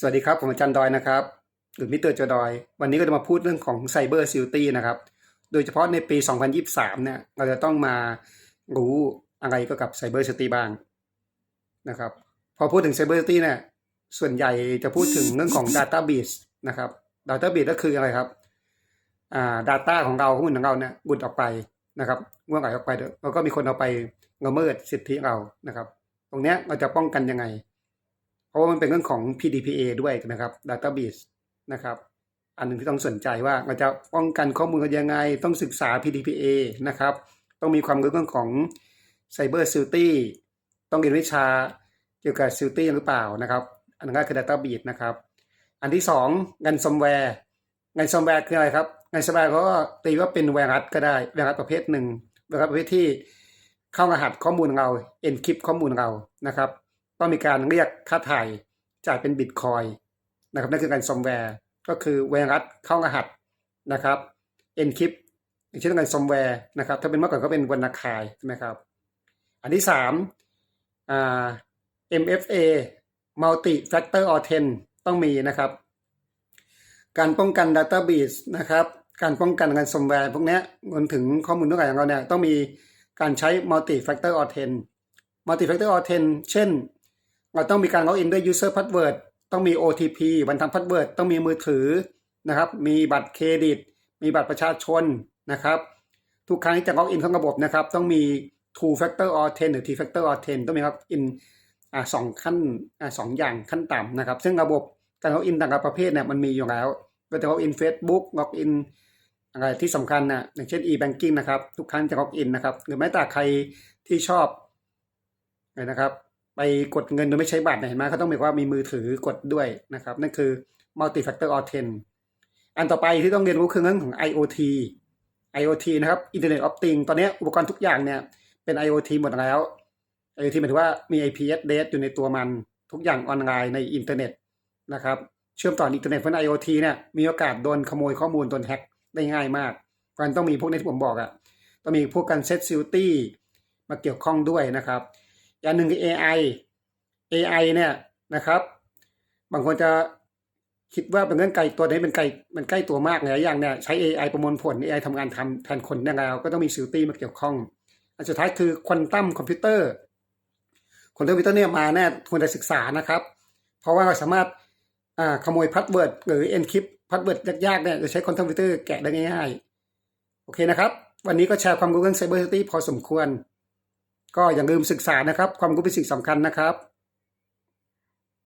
สวัสดีครับ ผมอาจารย์ดอยนะครับ หรือมิสเตอร์จอดอย วันนี้ก็จะมาพูดเรื่องของ Cyber Security นะครับ โดยเฉพาะในปี 2023 เนี่ย เราจะต้องมารู้อะไรกี่ยวกับ Cyber Security บ้างนะครับ พอพูดถึง Cyber Security เนี่ย ส่วนใหญ่จะพูดถึงเรื่องของ Database นะครับ Database ก็คืออะไรครับ อ่า Data ของเราข้อมูลของเราเนี่ยบุดออกไปนะครับเมื่อไหร่ออกไปเดี๋ยวแล้วก็มีคนเอาไปละเมิดสิทธิเรานะครับ ตรงเนี้ยเราจะป้องกันยังไง ราะว่ามันเป็นเรื่องของ PDPA ด้วยนะครับ Database นะครับ อันหนึ่งที่ต้องสนใจว่าเราจะป้องกันข้อมูลยังไง ต้องศึกษา PDPA นะครับ ต้องมีความรู้เรื่องของ Cyber Security ต้องเรียนวิชาเกี่ยวกับ Security หรือเปล่านะครับ อันนั้นก็คือ Database นะครับ อันที่สองงานซอมแวร์งานซอมแวร์คืออะไรครับงานซอมแวร์ก็ตีว่าเป็นไวรัสก็ได้ไวรัสประเภทหนึ่งไวรัสประเภทที่เข้ารหัสข้อมูลเรา encrypt ข้อมูลเรานะครับ ต้องมีการเรียกค่าถ่ายจ่ายเป็นบิตคอยนะครับนั่นคือการซอมแวร์ ก็คือไวรัสเข้ารหัสนะครับ encrypt อย่างเช่นการซอมแวร์นะครับ ถ้าเป็นเมื่อก่อนก็เป็นวันนาคายใช่ไหมครับ อันที่สามอ่า MFA multi factor a u t h e n ต้องมีนะครับ การป้องกัน Database นะครับ การป้องกันการซอมแวร์พวกนี้รวมถึงข้อมูลทุกอย่างของเราเนี่ยต้องมีการใช้ multi factor a u t h e n multi factor a u t h e n เช่น เราต้องมีการล็อกอินด้วย user password ต้องมี OTP วันทำ password ต้องมีมือถือนะครับ มีบัตรเครดิต มีบัตรประชาชนนะครับ ทุกครั้งที่จะล็อกอินเข้าระบบนะครับ ต้องมี two factor authent หรือ three factor authent ต้องมีล็อกอินอ่าสองขั้นอ่าสองอย่างขั้นต่ำนะครับ ซึ่งระบบการล็อกอินต่างประเภทเนี่ยมันมีอยู่แล้วก็จะล็อกอิน Facebook ล็อกอินอะไรที่สำคัญนะอย่างเช่น e-banking นะครับ ทุกครั้งจะล็อกอินนะครับ หรือแม้แต่ใครที่ชอบนะครับ ไปกดเงินโดยไม่ใช้บัตรเห็นไหมเขาต้องมีว่ามีมือถือกดด้วยนะครับ นั่นคือ multi factor authent อันต่อไปที่ต้องเรียนรู้คือเรื่องของ IoT IoT นะครับ Internet of Things ตอนนี้อุปกรณ์ทุกอย่างเนี่ยเป็น IoT หมดแล้ว IoT หมายถึงว่ามี IP address อยู่ในตัวมันทุกอย่างออนไลน์ในอินเทอร์เน็ตนะครับ เชื่อมต่ออินเทอร์เน็ตเพราะ IoT เนี่ยมีโอกาสโดนขโมยข้อมูลโดนแฮ็กได้ง่ายมากเพราะนั้นต้องมีพวกนี้ที่ผมบอกอะต้องมีพวกการ set security มาเกี่ยวข้องด้วยนะครับ อย่างหนึ่งคือ AI AI เนี่ยนะครับ บางคนจะคิดว่าเป็นเรื่องไกลตัวนี้เป็นไกลมันใกล้ตัวมากเลยอย่างเนี่ยใช้ AI ประมวลผล AI ทำงานทำแทนคนได้แล้ว ก็ต้องมี security มาเกี่ยวข้อง อันสุดท้ายคือควอนตัมคอมพิวเตอร์ควอนตัมคอมพิวเตอร์เนี่ยมาแน่ควรจะศึกษานะครับ เพราะว่าเราสามารถอ่าขโมยพาสเวิร์ดหรือ encrypt พาสเวิร์ดยากๆเนี่ยจะใช้ควอนตัมคอมพิวเตอร์แกะได้ง่ายๆ โอเคนะครับ วันนี้ก็แชร์ความรู้เรื่อง Cyber Security พอสมควร ก็อย่าลืมศึกษานะครับ ความรู้เป็นสิ่งสำคัญนะครับ